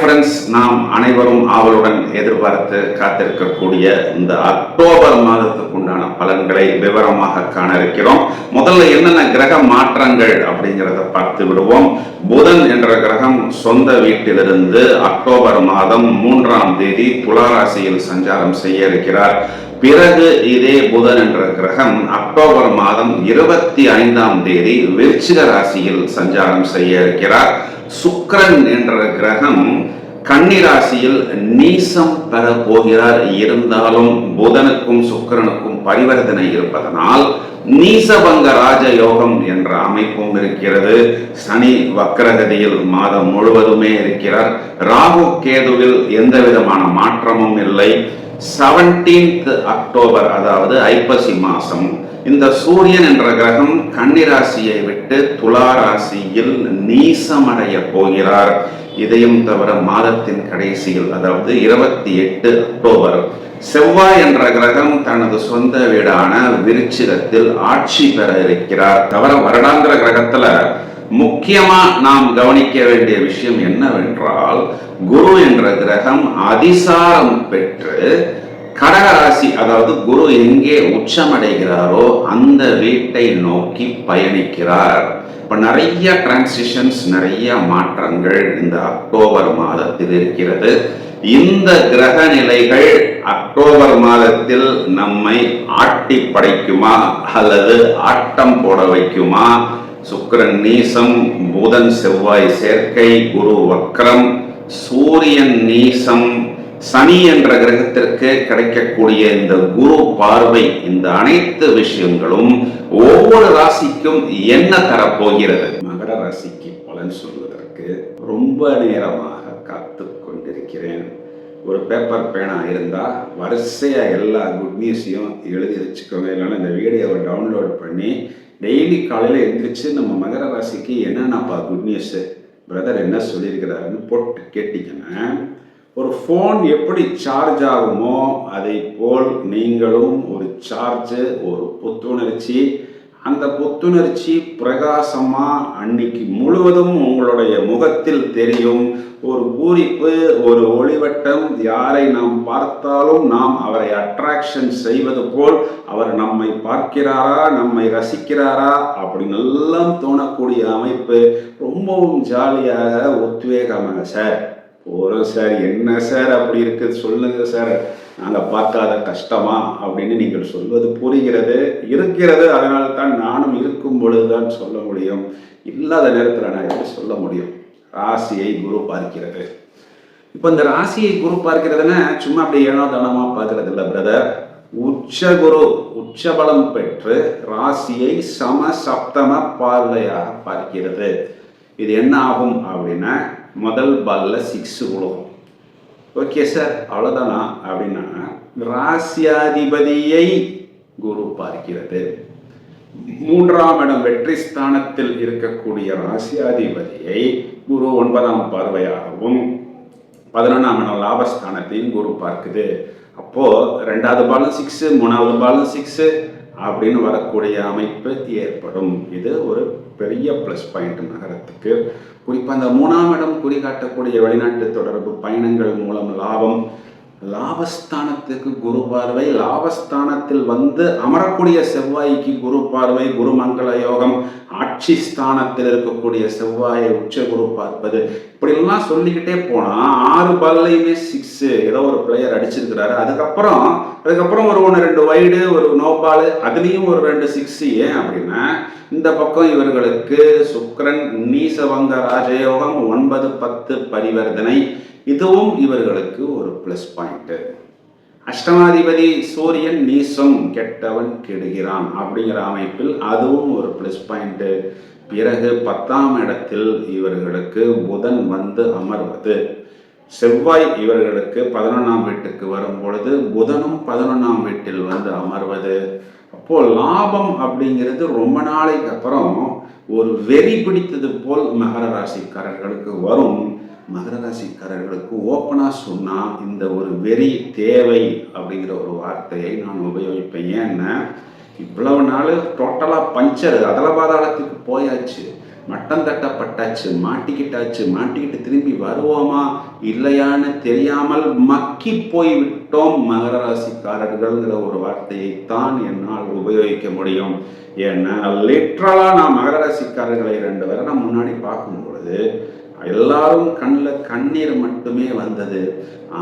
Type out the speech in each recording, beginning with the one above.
Friends நாம் அனைவரும் ஆவலுடன் எதிர்பார்த்து காத்திருக்கக்கூடிய இந்த அக்டோபர் மாதத்துக்கு உண்டான பலன்களை விவரமாக காண இருக்கிறோம் முதல்ல என்னென்ன கிரக மாற்றங்கள் அப்படிங்கிறத பார்த்து விடுவோம். புதன் என்ற கிரகம் சொந்த வீட்டிலிருந்து அக்டோபர் மாதம் மூன்றாம் தேதி துளாராசியில் சஞ்சாரம் செய்ய இருக்கிறார். பிறகு இதே புதன் என்ற கிரகம் அக்டோபர் மாதம் இருபத்தி ஐந்தாம் தேதி விருச்சிக ராசியில் சஞ்சாரம் செய்ய இருக்கிறார். சுக்கிரன் என்ற கிரகம் கன்னிராசியில் நீசம் பெற போகிறார் இருந்தாலும் புதனுக்கும் சுக்கிரனுக்கும் பரிவர்த்தனை இருப்பதனால் நீசபங்க ராஜயோகம் என்ற அமைப்பும் இருக்கிறது. சனி வக்கரகதியில் மாதம் முழுவதுமே இருக்கிறார். ராகு கேதுவில் எந்த விதமான மாற்றமும் இல்லை. செவன்டீன்த் அக்டோபர் அதாவது ஐப்பசி மாதம் இந்த சூரியன் என்ற கிரகம் கன்னிராசியை விட்டு துலா ராசியில் நீசமடைய போகிறார். இதையும் தவிர மாதத்தின் கடைசியில் அதாவது இருபத்தி எட்டு அக்டோபர் செவ்வாய் என்ற கிரகம் தனது சொந்த வீடான விருச்சிகத்தில் ஆட்சி பெற இருக்கிறார். தவிர வருடாந்திர கிரகத்துல முக்கியமா நாம் கவனிக்க வேண்டிய விஷயம் என்னவென்றால் குரு என்ற கிரகம் அதிசாரம் பெற்று கடகராசி அதாவது குரு எங்கே உச்சமடைகிறாரோ அந்த வீட்டை நோக்கி பயணிக்கிறார். இப்ப நிறைய டிரான்சிஷன்ஸ் நிறைய மாற்றங்கள் இந்த அக்டோபர் மாதத்தில் இருக்கிறது. இந்த கிரக நிலைகள் அக்டோபர் மாதத்தில் நம்மை ஆட்டி படைக்குமா அல்லது ஆட்டம் போட வைக்குமா? சுக்கிரன் நீசம் புதன் செவ்வாய் சேர்க்கை குரு வக்ரம் சூரியன் நீசம். சனி என்ற கிரகத்திற்கு கிடைக்கக்கூடிய இந்த குரு பார்வை இந்த அனைத்து விஷயங்களும் ஒவ்வொரு ராசிக்கும் என்ன தரப்போகிறது? மகர ராசிக்கு பலன் சொல்வதற்கு ரொம்ப நேரமாக காத்து கொண்டிருக்கிறேன். ஒரு பேப்பர் பேனா இருந்தால் வரிசையாக எல்லா குட் நியூஸையும் எழுதி வச்சுக்கோங்க. இல்லைன்னா இந்த வீடியோவை டவுன்லோட் பண்ணி டெய்லி காலையில் எழுந்திரிச்சு நம்ம மகர ராசிக்கு என்னென்னப்பா குட் நியூஸு பிரதர் என்ன சொல்லியிருக்கிறாருன்னு போட்டு கேட்டிங்கன்னா ஒரு ஃபோன் எப்படி சார்ஜ் ஆகுமோ அதை போல் நீங்களும் ஒரு சார்ஜு ஒரு புத்துணர்ச்சி அந்த புத்துணர்ச்சி பிரகாசமாக அன்னைக்கு முழுவதும் உங்களுடைய முகத்தில் தெரியும். ஒரு பூரிப்பு ஒரு ஒளிவட்டம் யாரை நாம் பார்த்தாலும் நாம் அவரை அட்ராக்ஷன் செய்வது போல் அவர் நம்மை பார்க்கிறாரா நம்மை ரசிக்கிறாரா அப்படின்னு எல்லாம் தோணக்கூடிய அமைப்பு ரொம்பவும் ஜாலியாக உத்வேகமாக சார் போகிறோம் சார் என்ன சார் அப்படி இருக்குது சொல்லுங்கள் சார். நாங்கள் பார்க்காத கஷ்டமா அப்படின்னு நீங்கள் சொல்வது புரிகிறது இருக்கிறது. அதனால தான் நானும் இருக்கும் பொழுது தான் சொல்ல முடியும். இல்லாத நேரத்தில் நான் எப்படி சொல்ல முடியும்? ராசியை குரு பார்க்கிறது. இப்போ இந்த ராசியை குரு பார்க்கிறதுன்னா சும்மா அப்படி ஏனோ தானமா பார்க்கறது இல்லை பிரதர் உச்ச குரு உச்ச பலம் பெற்று ராசியை சம சப்தம பார்வையாக பார்க்கிறது. இது என்ன ஆகும் அப்படின்னா முதல் பாலில் சிக்ஸ் விழுகும் ஓகே சார் அவ்வளோதானா அப்படின்னா ராசியாதிபதியை குரு பார்க்கிறது. மூன்றாம் இடம் வெற்றி ஸ்தானத்தில் இருக்கக்கூடிய ராசியாதிபதியை குரு ஒன்பதாம் பார்வையாகவும் பதினொன்றாம் இடம் லாபஸ்தானத்தையும் குரு பார்க்குது. அப்போது ரெண்டாவது பாலும் சிக்ஸு மூணாவது பாலும் சிக்ஸு அப்படின்னு வரக்கூடிய அமைப்பு ஏற்படும். இது ஒரு பெரிய ப்ளஸ் பாயிண்ட் நகரத்துக்கு. குறிப்பாக அந்த மூணாம் இடம் குறிகாட்டக்கூடிய வெளிநாட்டு தொடர்பு பயணங்கள் மூலம் லாபம் லாபஸ்தானத்துக்கு குரு பார்வை லாபஸ்தானத்தில் வந்து அமரக்கூடிய செவ்வாய்க்கு குரு பார்வை குருமங்கள யோகம் ஆட்சி ஸ்தானத்தில் இருக்கக்கூடிய செவ்வாயை உச்ச குரு பார்ப்பது. இப்படிலாம் சொல்லிக்கிட்டே போனா ஆறு பால்லையுமே சிக்ஸ் ஏதோ ஒரு பிளேயர் அடிச்சிருக்கிறாரு. அதுக்கப்புறம் அதுக்கப்புறம் ஒரு ஒன்று ரெண்டு வைடு ஒரு நோ பால் அதுலேயும் ஒரு ரெண்டு சிக்ஸ் ஏன் அப்படின்னா இந்த பக்கம் இவர்களுக்கு சுக்கரன் நீசவங்க ராஜயோகம் ஒன்பது பத்து பரிவர்த்தனை. இதுவும் இவர்களுக்கு ஒரு ப்ளஸ் பாயிண்ட் அஷ்டமாதிபதி சூரியன் நீசம் கெட்டவன் கெடுகிறான் அப்படிங்கிற அமைப்பில் அதுவும் ஒரு ப்ளஸ் பாயிண்ட் பிறகு பத்தாம் இடத்தில் இவர்களுக்கு புதன் வந்து அமர்வது. செவ்வாய் இவர்களுக்கு பதினொன்றாம் வீட்டுக்கு வரும் பொழுது புதனும் பதினொன்றாம் வீட்டில் வந்து அமர்வது. அப்போ லாபம் அப்படிங்கிறது ரொம்ப நாளைக்கு அப்புறம் ஒரு வெறி பிடித்தது போல் மகர ராசிக்காரர்களுக்கு வரும். மகர ராசிக்காரர்களுக்கு ஓப்பனாக சொன்னால் இந்த ஒரு வெறி தேவை அப்படிங்கிற ஒரு வார்த்தையை நான் உபயோகிப்பேன். ஏன்னா இவ்வளவு நாள் டோட்டலாக பஞ்சர் அதல பாதாளத்துக்கு போயாச்சு மட்டம் தட்டப்பட்டாச்சு மாட்டிக்கிட்டாச்சு மாட்டிக்கிட்டு திரும்பி வருவோமா இல்லையான்னு தெரியாமல் மக்கி போய் விட்டோம் மகர ராசிக்காரர்கள்ங்கிற ஒரு வார்த்தையை தான் என்னால் உபயோகிக்க முடியும். ஏன்னா லிட்ரலாக நான் மகர ராசிக்காரர்களை ரெண்டு வருடம் முன்னாடி பார்க்கும் பொழுது எல்லாரும் கண்ணில் கண்ணீர் மட்டுமே வந்தது.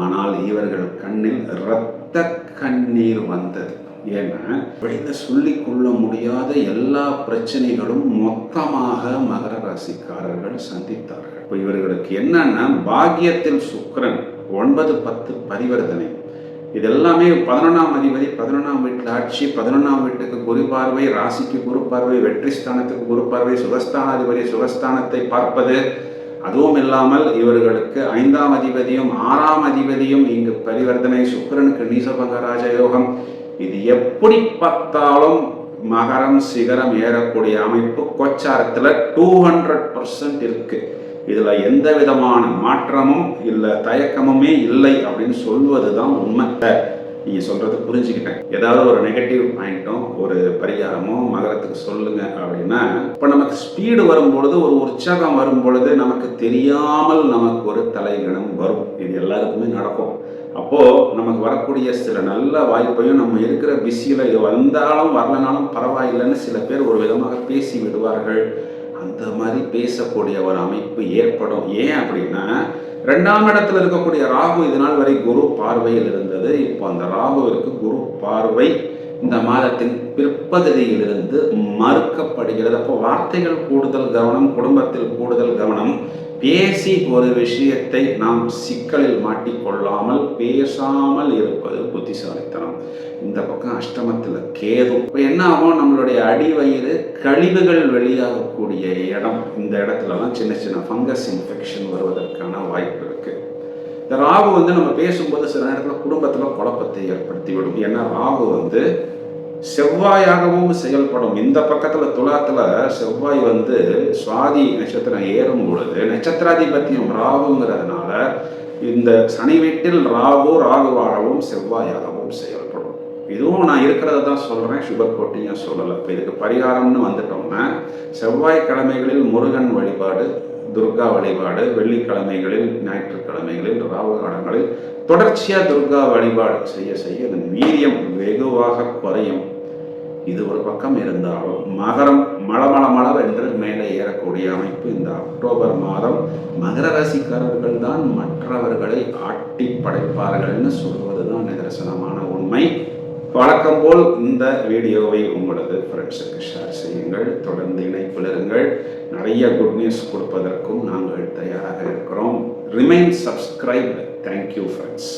ஆனால் இவர்கள் கண்ணில் இரத்த கண்ணீர் வந்தது. ஏன்னா வெளியில சொல்லிக் கொள்ள முடியாத எல்லா பிரச்சனைகளும் மொத்தமாக மகர ராசிக்காரர்கள் சந்தித்தார்கள். இப்போ இவர்களுக்கு என்னன்னா பாக்கியத்தில் சுக்கரன் ஒன்பது பத்து பரிவர்த்தனை. இது எல்லாமே பதினொன்றாம் அதிபதி பதினொன்றாம் வீட்டில் ஆட்சி பதினொன்றாம் வீட்டுக்கு குரு பார்வை ராசிக்கு குரு பார்வை வெற்றி ஸ்தானத்துக்கு குரு பார்வை சுகஸ்தானாதிபதி சுகஸ்தானத்தை பார்ப்பது அதுவும் இல்லாமல் இவர்களுக்கு ஐந்தாம் அதிபதியும் ஆறாம் அதிபதியும் இங்கு பரிவர்த்தனை. சுக்கிரனுக்கு நீசபங்க ராஜயோகம். இது எப்படி பார்த்தாலும் மகரம் சிகரம் ஏறக்கூடிய அமைப்பு கொச்சாரத்தில் டூ ஹண்ட்ரட் பர்சன்ட் இருக்கு. இதுல எந்த விதமான மாற்றமும் இல்லை தயக்கமுமே இல்லை அப்படின்னு சொல்வது தான் உண்மை. நீங்கள் சொல்கிறத புரிஞ்சுக்கிட்டேன். ஏதாவது ஒரு நெகட்டிவ் பாயிண்ட்டும் ஒரு பரிகாரமோ மகரத்துக்கு சொல்லுங்க அப்படின்னா இப்போ நமக்கு ஸ்பீடு வரும்பொழுது ஒரு உற்சாகம் வரும்பொழுது நமக்கு தெரியாமல் நமக்கு ஒரு தலைகணம் வரும். இது எல்லாருக்குமே நடக்கும். அப்போது நமக்கு வரக்கூடிய சில நல்ல வாய்ப்பையும் நம்ம இருக்கிற பிஸியில் இது வந்தாலும் வரலனாலும் பரவாயில்லைன்னு சில பேர் ஒரு விதமாக பேசி விடுவார்கள். அந்த மாதிரி பேசக்கூடிய ஒரு அமைப்பு ஏற்படும். ஏன் அப்படின்னா ரெண்டாம் இடத்துல இருக்கக்கூடிய ராகு இது நாள் வரை குரு பார்வையில் இருந்து இருந்தது இப்போ அந்த ராகுவிற்கு குரு பார்வை இந்த மாதத்தின் பிற்பகுதியிலிருந்து மறுக்கப்படுகிறது. அப்போ வார்த்தைகள் கூடுதல் கவனம் குடும்பத்தில் கூடுதல் கவனம் பேசி ஒரு விஷயத்தை நாம் சிக்கலில் மாட்டிக்கொள்ளாமல் பேசாமல் இருப்பது புத்திசாலித்தனம். இந்த பக்கம் அஷ்டமத்தில் கேது. இப்போ என்ன ஆகும்? நம்மளுடைய அடிவயிறு கழிவுகள் வெளியாகக்கூடிய இடம். இந்த இடத்துலலாம் சின்ன சின்ன ஃபங்கஸ் இன்ஃபெக்ஷன் வருவதற்கான வாய்ப்பு இருக்குது இந்த ராகு வந்து நம்ம பேசும்போது சில நேரத்தில் குடும்பத்தில் குழப்பத்தை ஏற்படுத்திவிடும் ஏன்னா ராகு வந்து செவ்வாயாகவும் செயல்படும். இந்த பக்கத்தில் துலாத்தில் செவ்வாய் வந்து சுவாதி நட்சத்திரம் ஏறும் பொழுது நட்சத்திராதிபத்தியம் ராகுங்கிறதுனால இந்த சனி வீட்டில் ராகு ராகுவாகவும் செவ்வாயாகவும் செயல்படும். இதுவும் நான் இருக்கிறத தான் சொல்கிறேன் சுகர் கோட்டியும் சொல்லலை. இப்போ இதுக்கு பரிகாரம்னு வந்துட்டோம்னா செவ்வாய்க்கிழமைகளில் முருகன் வழிபாடு துர்கா வழிபாடு வெள்ளிக்கிழமைகளில் ஞாயிற்றுக்கிழமைகளில் ராகு காலங்களில் தொடர்ச்சியாக துர்கா வழிபாடு செய்ய செய்ய அதன் வீரியம் வெகுவாக குறையும். இது ஒரு பக்கம் இருந்தாலும் மகரம் மலமள என்று மேலே ஏறக்கூடிய அமைப்பு இந்த அக்டோபர் மாதம் மகர ராசிக்காரர்கள் தான் மற்றவர்களை ஆட்டி படைப்பார்கள்னு சொல்வதுதான் நிதர்சனமான உண்மை. வழக்கம் போல் இந்த வீடியோவை உங்களது ஃப்ரெண்ட்ஸுக்கு ஷேர் செய்யுங்கள் தொடர்ந்து இணைப்பில் இருங்கள். நிறைய குட் நியூஸ் கொடுப்பதற்கும் நாங்கள் தயாராக இருக்கிறோம். Remain subscribe thank you friends